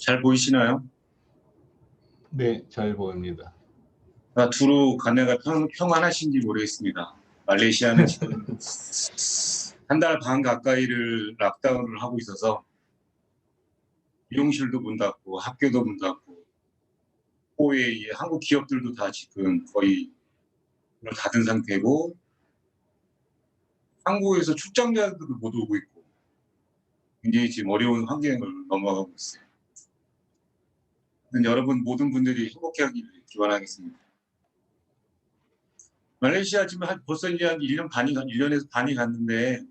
잘 보이시나요? 네, 잘 보입니다. 아, 두루 가네가 평, 평안하신지 모르겠습니다. 말레이시아는 지금 한 달 반 가까이를 락다운을 하고 있어서 미용실도 문 닫고 학교도 문 닫고 호의 이 한국 기업들도 다 지금 거의 문을 닫은 상태고 한국에서 출장자들도 못 오고 있고 굉장히 지금 어려운 환경을 넘어가고 있어요. 여러분 모든 분들이 행복해하기를 기원하겠습니다. 말레이시아 지금 한 벌써 이제 한 1년 반이, 1년에서 반이 갔는데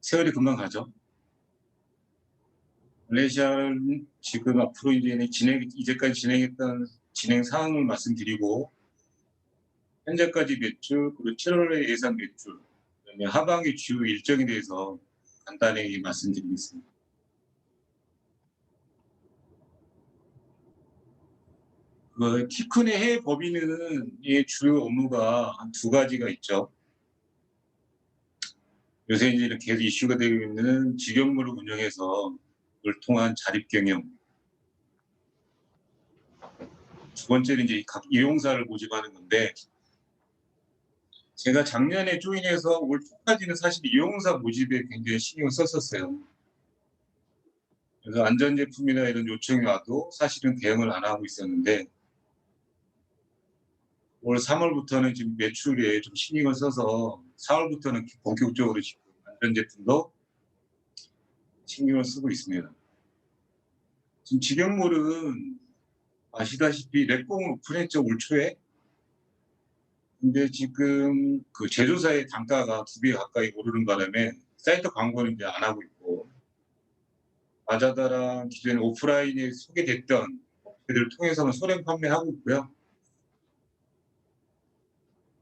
세월이 금방 가죠. 말레이시아는 지금 앞으로 이제 진행, 이제까지 진행했던 진행 사항을 말씀드리고 현재까지 매출, 그리고 7월의 예상 매출, 하반기 주요 일정에 대해서 간단히 말씀드리겠습니다. 그 키큰의 해외 법인은 이 주요 업무가 한 두 가지가 있죠. 요새 이제 계속 이슈가 되고 있는 직영물을 운영해서 그걸 통한 자립 경영. 두 번째는 이제 각 이용사를 모집하는 건데 제가 작년에 조인해서 올 초까지는 사실 이용사 모집에 굉장히 신경을 썼었어요. 그래서 안전제품이나 이런 요청이 와도 사실은 대응을 안 하고 있었는데 올 3월부터는 지금 매출에 좀 신경을 써서 4월부터는 본격적으로 지금 안전 제품도 신경을 쓰고 있습니다. 지금 직영몰은 아시다시피 랩공을 오픈했죠 올 초에. 근데 지금 그 제조사의 단가가 두 배 가까이 오르는 바람에 사이트 광고는 이제 안 하고 있고 아자다랑 기존에 오프라인에 소개됐던 업체들을 통해서는 소량 판매하고 있고요.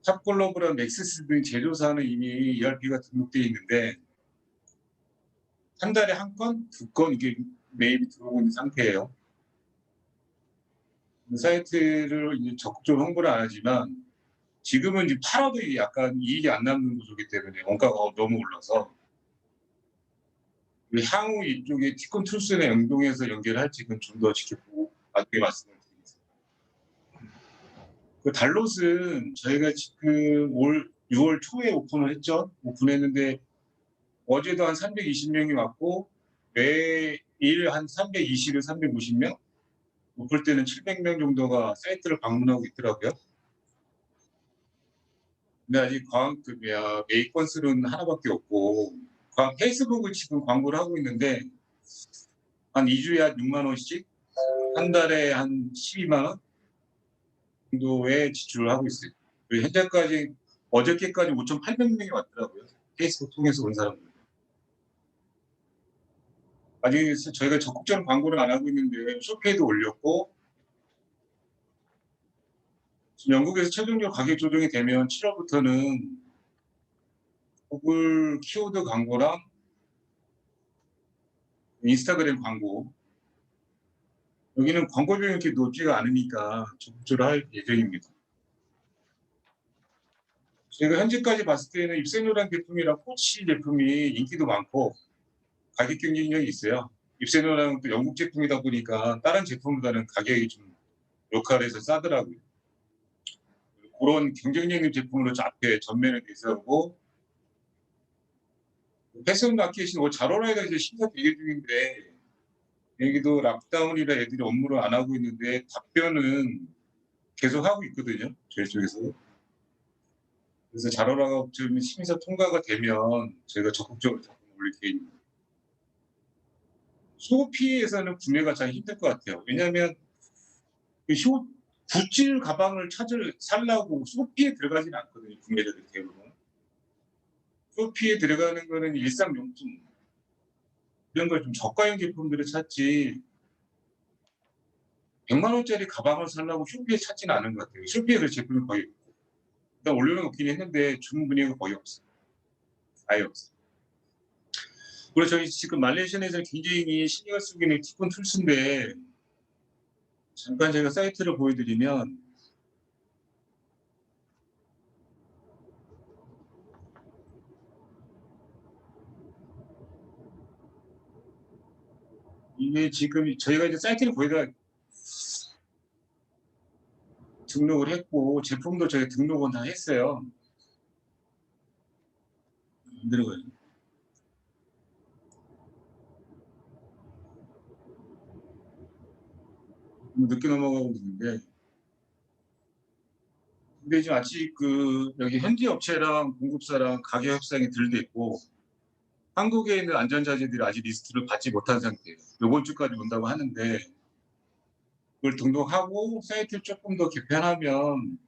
탑글로벌한 넥스스 등 제조사는 이미 ERP가 등록되어 있는데 한 달에 한 건, 두 건 이게 메일이 들어오고 있는 상태예요. 사이트를 이제 적극적으로 홍보를 안 하지만 지금은 이제 팔아도 약간 이익이 안 남는 구조기 때문에 원가가 너무 올라서 향후 이쪽에 티콘 툴스나 연동해서 연결할지 그건 좀 더 지켜보고 나중에 말씀을. 그 달롯은 저희가 지금 올 6월 초에 오픈을 했죠. 오픈했는데 어제도 한 320명이 왔고 매일 한 320에 350명 오플 때는 700명 정도가 사이트를 방문하고 있더라고요. 근데 아직 광, 그, 뭐야, 메이 건수는 하나밖에 없고, 광, 페이스북을 지금 광고를 하고 있는데, 한 2주에 한 6만원씩, 한 달에 한 12만원 정도의 지출을 하고 있어요. 현재까지, 어저께까지 5,800명이 왔더라고요. 페이스북 통해서 온 사람들. 아직 저희가 적극적인 광고를 안 하고 있는데 쇼페이도 올렸고 영국에서 최종적으로 가격 조정이 되면 7월부터는 구글 키워드 광고랑 인스타그램 광고 여기는 광고 비용이 이렇게 높지가 않으니까 적극적으로 할 예정입니다. 제가 현재까지 봤을 때는 입세노란 제품이랑 코치 제품이 인기도 많고 가격 경쟁력이 있어요. 입세노라는 또 영국 제품이다 보니까 다른 제품보다는 가격이 좀 로컬에서 싸더라고요. 그런 경쟁력 있는 제품으로 앞에 전면에 대서하고 패션 마켓이 뭐 자로라이가 이제 심사 대기 중인데 여기도 락다운이라 애들이 업무를 안 하고 있는데 답변은 계속 하고 있거든요. 저희 쪽에서. 그래서 자로라가 좀 심사 통과가 되면 저희가 적극적으로 작품 올릴 계획입니다. 소피에서는 구매가 잘 힘들 것 같아요. 왜냐하면 그 쇼, 굿즈 가방을 찾을 살라고 소피에 들어가진 않거든요. 구매자들 대부분. 소피에 들어가는 거는 일상용품 이런 걸 좀 저가형 제품들을 찾지 100만 원짜리 가방을 살라고 쇼피에 찾지는 않은 것 같아요. 쇼피에 그 제품이 거의 일단 올려놓긴 했는데 주문 분위기가 거의 없어요. 아예 없어요. 그리고 저희 지금 말레이시아에서 굉장히 신경을 쓰고 있는 티콘 툴스인데 잠깐 제가 사이트를 보여드리면 이게 지금 저희가 이제 사이트를 거기다 등록을 했고 제품도 저희 등록은 다 했어요. 안 들어가요. 늦게 넘어가고 있는데 근데 지금 아직 그 여기 현지 업체랑 공급사랑 가격 협상이 덜 됐고 한국에 있는 안전자재들이 아직 리스트를 받지 못한 상태예요. 이번 주까지 온다고 하는데 그걸 등록하고 사이트를 조금 더 개편하면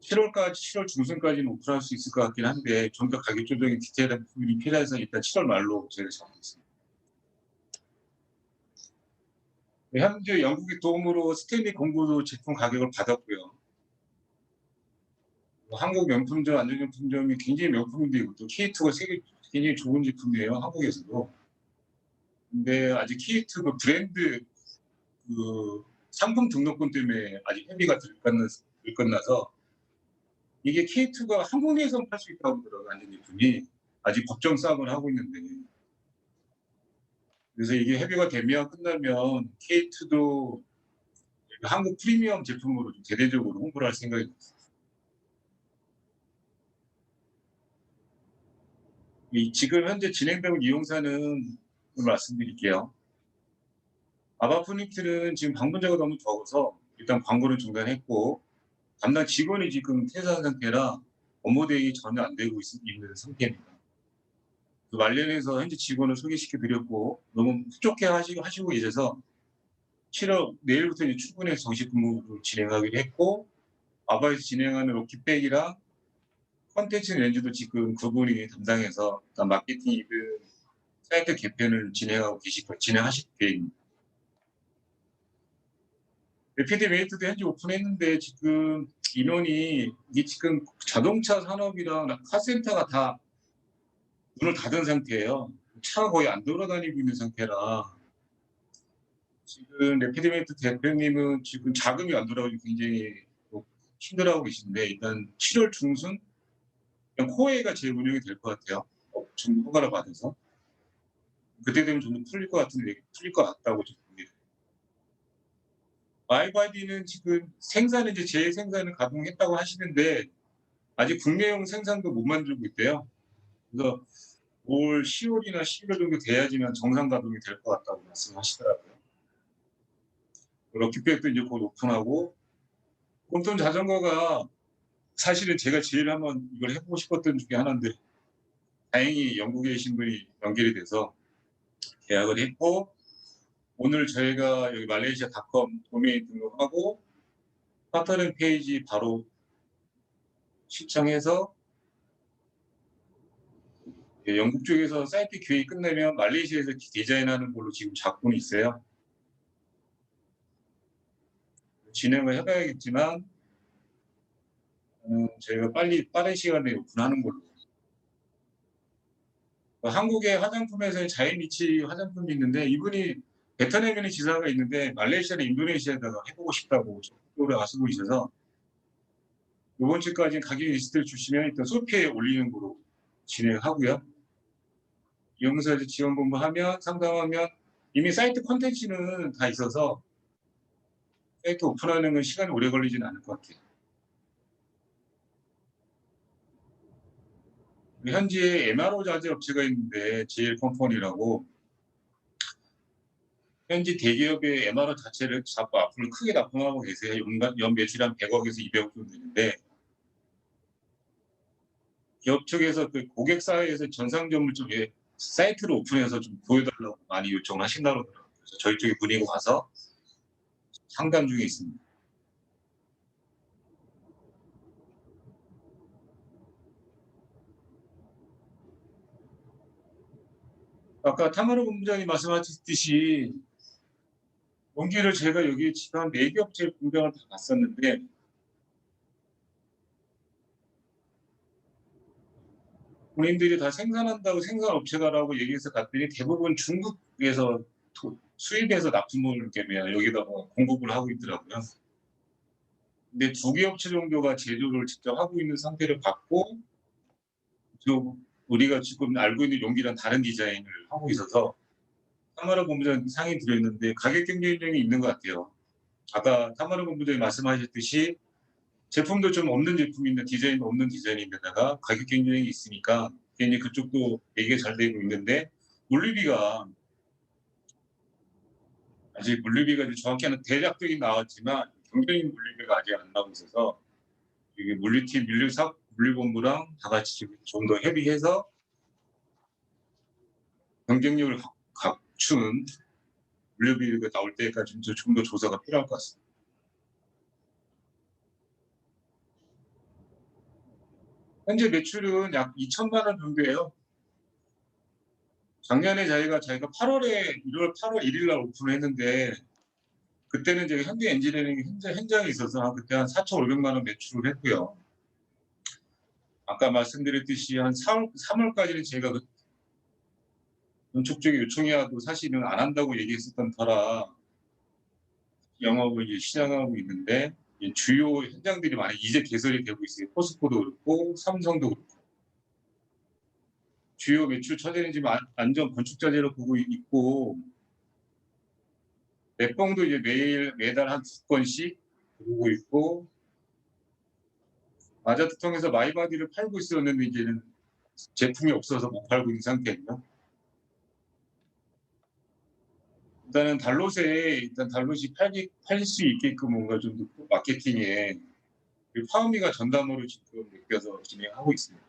7월까지 7월 중순까지는 오픈할 수 있을 것 같긴 한데 좀 더 가격 조정이 디테일한 부분이 필요해서 일단 7월 말로 저희가 잡고 있습니다. 네, 현재 영국의 도움으로 스탠리 공구도 제품 가격을 받았고요. 뭐 한국 명품점, 안전용품점이 굉장히 명품인데 이것도 K2가 세계 굉장히 좋은 제품이에요. 한국에서도. 근데 아직 K2 그 브랜드 그 상품 등록금 때문에 아직 회비가 들건나, 들건나서 이게 K2가 한국 내에서는 팔수 있다고 그러더라고요. 안전제품이. 아직 법정 싸움을 하고 있는데. 그래서 이게 협의가 되면 끝나면 K2도 한국 프리미엄 제품으로 좀 대대적으로 홍보를 할 생각입니다. 이 지금 현재 진행되고 있는 이용사는 말씀드릴게요. 아바프니트는 지금 방문자가 너무 적어서 일단 광고를 중단했고 담당 직원이 지금 퇴사한 상태라 업무 대응이 전혀 안 되고 있, 있는 상태입니다. 그 관련해서 현재 직원을 소개시켜 드렸고 너무 흡족해 하시고, 하시고 계셔서 7월 내일부터 출근해서 정식 근무를 진행하기로 했고 아바에서 진행하는 로키백이랑 컨텐츠 렌즈도 지금 그분이 담당해서 일단 마케팅 이든 사이트 개편을 진행하고 계시 진행하실 계획입니다. 레피드 메이트도 현재 오픈했는데 지금 인원이 이게 지금 자동차 산업이랑 카센터가 다 문을 닫은 상태예요. 차가 거의 안 돌아다니고 있는 상태라 지금 레피드메이트 대표님은 지금 자금이 안 돌아오고 굉장히 뭐 힘들어하고 계신데 일단 7월 중순 그냥 코웨이가 제 운영이 될 것 같아요. 어, 지금 허가를 받아서 그때 되면 좀 풀릴 것 같은데 풀릴 것 같다고 좀 봅니다. 마이바디는 지금 생산 이제 재생산을 가동했다고 하시는데 아직 국내용 생산도 못 만들고 있대요. 그래서 올 10월이나 11월 정도 돼야지만 정상 가동이 될 것 같다고 말씀하시더라고요. 럭키백도 이제 곧 오픈하고 꼼돈 자전거가 사실은 제가 제일 한번 이걸 해보고 싶었던 중에 하나인데 다행히 영국에 계신 분이 연결이 돼서 계약을 했고 오늘 저희가 여기 말레이시아 닷컴 도메인 등록하고 파터링 페이지 바로 시청해서 예, 영국 쪽에서 사이트 기획이 끝나면 말레이시아에서 디자인하는 걸로 지금 작품이 있어요. 진행을 해봐야겠지만 음, 저희가 빨리 빠른 시간에 오픈하는 걸로. 어, 한국의 화장품에서 자이니치 화장품이 있는데 이분이 베트남에는 지사가 있는데 말레이시아나 인도네시아에다가 해보고 싶다고 적극적으로 하시고 있어서 이번 주까지 가격 리스트를 주시면 일단 소피에 올리는 거로 진행하고요. 이용사에서 지원본부 하면 상담하면 이미 사이트 컨텐츠는 다 있어서 사이트 오픈하는 건 시간이 오래 걸리지는 않을 것 같아요. 현재 MRO 자재 업체가 있는데 제일 컴퍼니라고 현지 대기업의 MRO 자체를 자꾸 앞으로 크게 납품하고 계세요. 연간 연 매출이 한 100억에서 200억 정도 되는데 기업 측에서 그 고객 사이에서 전상점을 쪽에 사이트를 오픈해서 좀 보여달라고 많이 요청을 하신다고 그러더라고요. 그래서 저희 쪽에 문의가 와서 상담 중에 있습니다. 아까 타마르 본부장이 말씀하셨듯이 원기를 제가 여기 한 4개 업체 공장을 다 갔었는데 본인들이 다 생산한다고 생산업체가라고 얘기해서 갔더니 대부분 중국에서 도- 수입해서 납품을 때문에 여기다가 공급을 하고 있더라고요. 근데 두 개 업체 정도가 제조를 직접 하고 있는 상태를 봤고 저 우리가 지금 알고 있는 용기랑 다른 디자인을 하고 있어서 타마라 본부장 상의 드렸는데 가격 경쟁력이 있는 것 같아요. 아까 타마라 본부장이 말씀하셨듯이 제품도 좀 없는 제품이 있는 디자인도 없는 디자인인데다가 가격 경쟁이 있으니까 괜히 그쪽도 얘기가 잘 되고 있는데 물류비가 아직 물류비가 이제 정확히는 대략적인 나왔지만 경쟁인 물류비가 아직 안 나오고 있어서 이게 물류팀 물류 사 물류본부랑 다 같이 좀더 협의해서 경쟁력을 각- 갖춘 물류비가 나올 때까지 좀 더 조사가 필요할 것 같습니다. 현재 매출은 약 2천만 원 정도예요. 작년에 저희가 저희가 8월에 1월 8월 1일 날 오픈을 했는데 그때는 저희 현대 엔지니어링 현장, 현장에 있어서 그때 한 4,500만 원 매출을 했고요. 아까 말씀드렸듯이 한 4월, 3월까지는 제가 그 건축 쪽에 요청이 와도 사실은 안 한다고 얘기했었던 터라 영업을 이제 시작하고 있는데 이 주요 현장들이 많이 이제 개설이 되고 있어요. 포스코도 그렇고 삼성도 그렇고 주요 매출 처제는 지금 안- 안전 건축 자재로 보고 있고 넷봉도 이제 매일 매달 한 두 건씩 보고 있고 아자트 통해서 마이바디를 팔고 있었는데 이제는 제품이 없어서 못 팔고 있는 상태예요. 일단은 달롯에 일단 달롯이 팔기 팔릴 수 있게끔 뭔가 좀더 마케팅에 그리고 파워미가 전담으로 지금 맡겨서 진행하고 있습니다.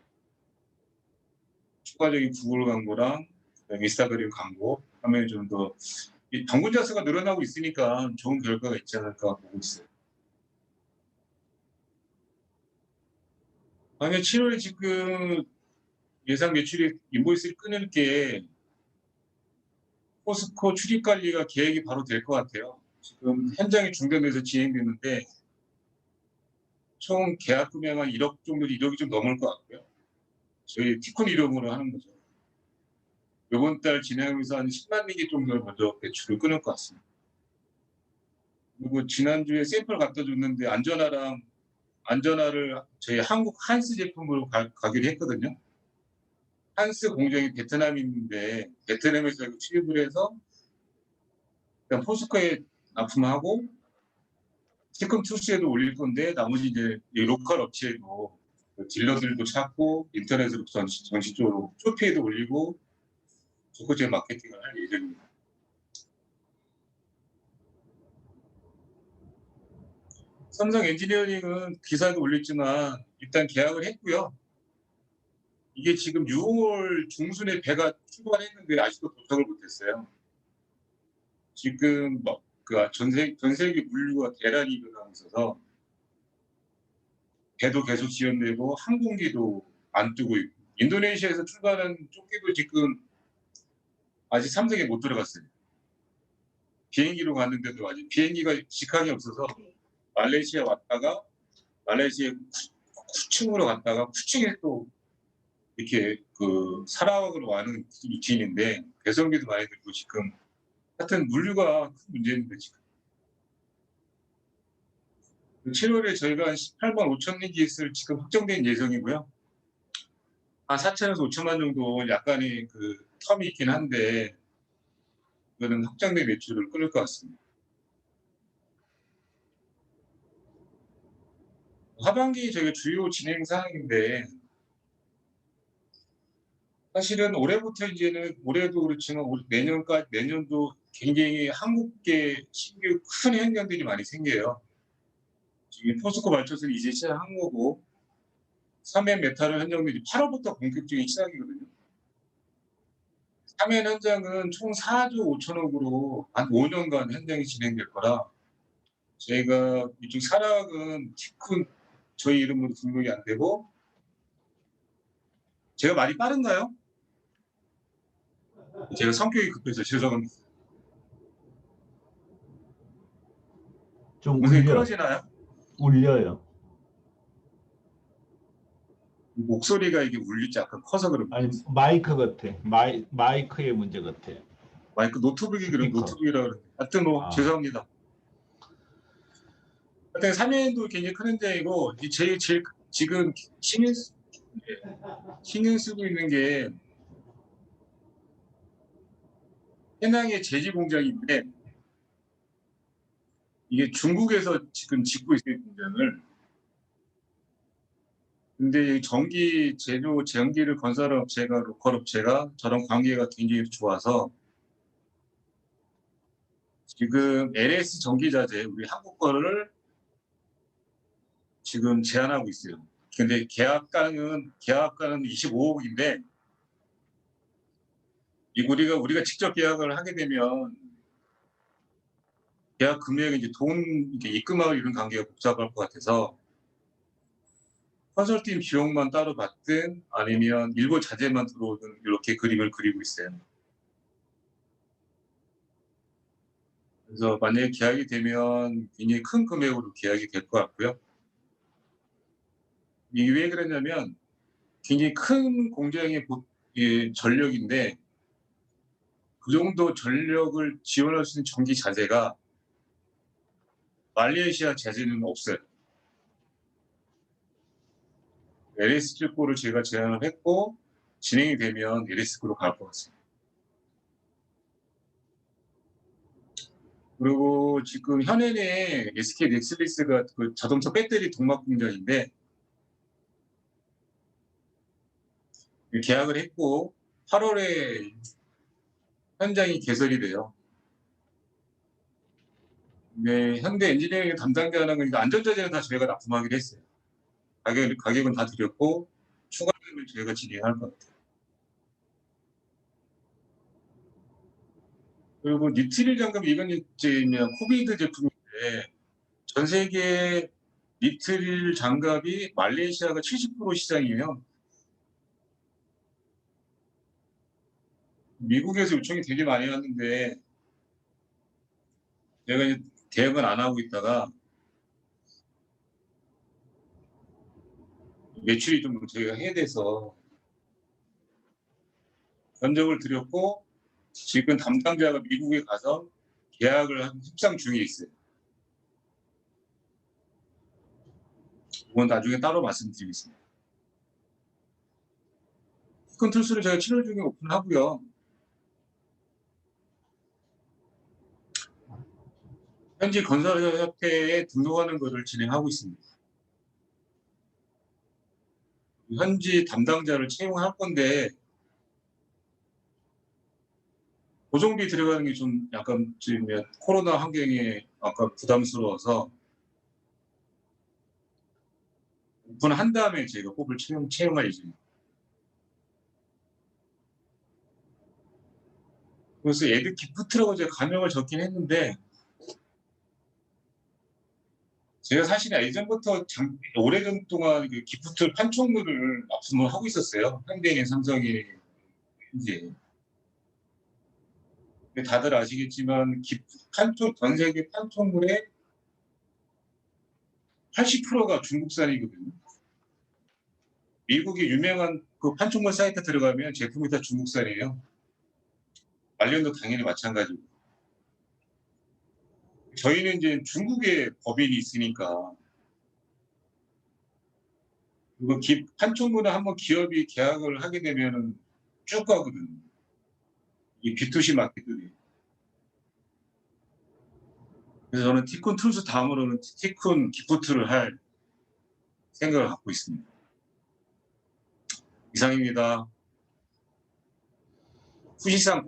추가적인 구글 광고랑 인스타그램 광고 하면 좀더 방문 자 수가 늘어나고 있으니까 좋은 결과가 있지 않을까 보고 있어요. 만약 7월에 지금 예상 매출이 인보이스를 끊을 게 포스코 출입 관리가 계획이 바로 될 것 같아요. 지금 현장이 중단돼서 진행되는데 총 계약 금액 한 1억 정도 1억이 좀 넘을 것 같고요. 저희 티콘 이름으로 하는 거죠. 이번 달 진행하면서 한 10만 개 정도 먼저 매출을 끊을 것 같습니다. 그리고 지난주에 샘플 갖다 줬는데 안전화랑 안전화를 저희 한국 한스 제품으로 가, 가기로 했거든요. 한스 공장이 베트남에 있는데 베트남에서 취입을 해서 일단 포스코에 납품하고 티컴 출시에도 올릴 건데 나머지 이제 이 로컬 업체에도 그 딜러들도 찾고 인터넷으로 전시, 전시적으로 쇼피에도 올리고 적극적인 마케팅을 할 예정입니다. 삼성 엔지니어링은 기사도 올렸지만 일단 계약을 했고요. 이게 지금 6월 중순에 배가 출발했는데 아직도 도착을 못했어요. 지금 뭐, 그 전세, 전 세계 물류가 대란이 일어나고 있어서 배도 계속 지연되고 항공기도 안 뜨고 있고 인도네시아에서 출발한 쪽기도 지금 아직 삼성에 못 들어갔어요. 비행기로 갔는데도 아직 비행기가 직항이 없어서 말레이시아 왔다가 말레이시아 쿠칭으로 갔다가 쿠칭에 또 이렇게 그 사라왁으로 와는 루틴인데 배송비도 많이 들고 지금 하여튼 물류가 큰 문제인데 지금 7월에 저희가 한 18만 5천 리기스를 지금 확정된 예정이고요. 한 4천에서 5천만 정도 약간의 그 텀이 있긴 한데 이거는 확정된 매출을 끊을 것 같습니다. 하반기 저희가 주요 진행 사항인데 사실은 올해부터 이제는 올해도 그렇지만 올- 내년까지 내년도 굉장히 한국계 신규 큰 현장들이 많이 생겨요. 지금 포스코 발전소는 이제 시작한 거고 3회 메탈 현장들이 8월부터 본격적인 시작이거든요. 3회 현장은 총 4조 5천억으로 한 5년간 현장이 진행될 거라 저희가 이쪽 사락은 티쿤 저희 이름으로 등록이 안 되고 제가 말이 빠른가요? 제가 성격이 급해서 죄송합니다. 좀 울려, 끊어지나요? 울려요. 목소리가 이게 울리지 약간 커서 그런가? 아니 마이크 같아. 마이 마이크의 문제 같아. 마이크 노트북이 그런 스피커. 노트북이라 그러는데 하여튼 뭐 아. 죄송합니다. 하여튼 3회도 굉장히 큰 현장이고 이 제일 제일 지금 신인 신경 쓰고 있는 게 해낭의 제지 공장인데 이게 중국에서 지금 짓고 있어요 공장을. 근데 이 전기 제조 전기를 건설하는 업체가 로컬 업체가 저런 관계가 굉장히 좋아서 지금 LS 전기자재 우리 한국 거를 지금 제한하고 있어요. 근데 계약가는 계약가는 25억인데 이 우리가 우리가 직접 계약을 하게 되면 계약 금액이 이제 돈 이렇게 입금하고 이런 관계가 복잡할 것 같아서 컨설팅 비용만 따로 받든 아니면 일부 자재만 들어오든 이렇게 그림을 그리고 있어요. 그래서 만약에 계약이 되면 굉장히 큰 금액으로 계약이 될 것 같고요. 이게 왜 그러냐면 굉장히 큰 공장의 전력인데 그 정도 전력을 지원할 수 있는 전기 자재가 말레이시아 자재는 없어요. LS 거를 제가 제안을 했고 진행이 되면 LS 거로 갈 것 같습니다. 그리고 지금 현행의 SK 넥슬리스가 그 자동차 배터리 동막 공장인데 계약을 했고 8월에 현장이 개설이 돼요. 네, 현대 엔지니어링 담당자는 그러니까 안전자재는 다 저희가 납품하기로 했어요. 가격, 가격은 다 드렸고 추가금을 저희가 진행할 것 같아요. 그리고 니트릴 장갑 이건 이제 코비드 제품인데 전 세계 니트릴 장갑이 말레이시아가 70% 시장이에 미국에서 요청이 되게 많이 왔는데 내가 이제 대응을 안 하고 있다가 매출이 좀 저희가 해돼서 견적을 드렸고 지금 담당자가 미국에 가서 계약을 한 협상 중에 있어요. 그건 나중에 따로 말씀드리겠습니다. 컨트롤스를 제가 7월 중에 오픈하고요. 현지 건설협회에 등록하는 것을 진행하고 있습니다. 현지 담당자를 채용할 건데 고정비 들어가는 게 좀 약간 지금 코로나 환경에 아까 부담스러워서 오픈한 다음에 저희가 뽑을 채용, 채용할 예정입니다. 그래서 애드 기프트라고 제가 가명을 적긴 했는데 제가 사실 예전부터 장, 오래전 동안 그 기프트 판촉물을 납품을 하고 있었어요. 현대인 삼성이 이제 다들 아시겠지만 기, 판촉 전 세계 판촉물의 80%가 중국산이거든요. 미국의 유명한 그 판촉물 사이트 들어가면 제품이 다 중국산이에요. 말년도 당연히 마찬가지고. 저희는 이제 중국에 법인이 있으니까 그리고 기, 판촉물은 한번 기업이 계약을 하게 되면은 쭉 가거든요. 이 B2C 마켓들이. 그래서 저는 티콘 툴스 다음으로는 티콘 기프트를 할 생각을 갖고 있습니다. 이상입니다. 후시상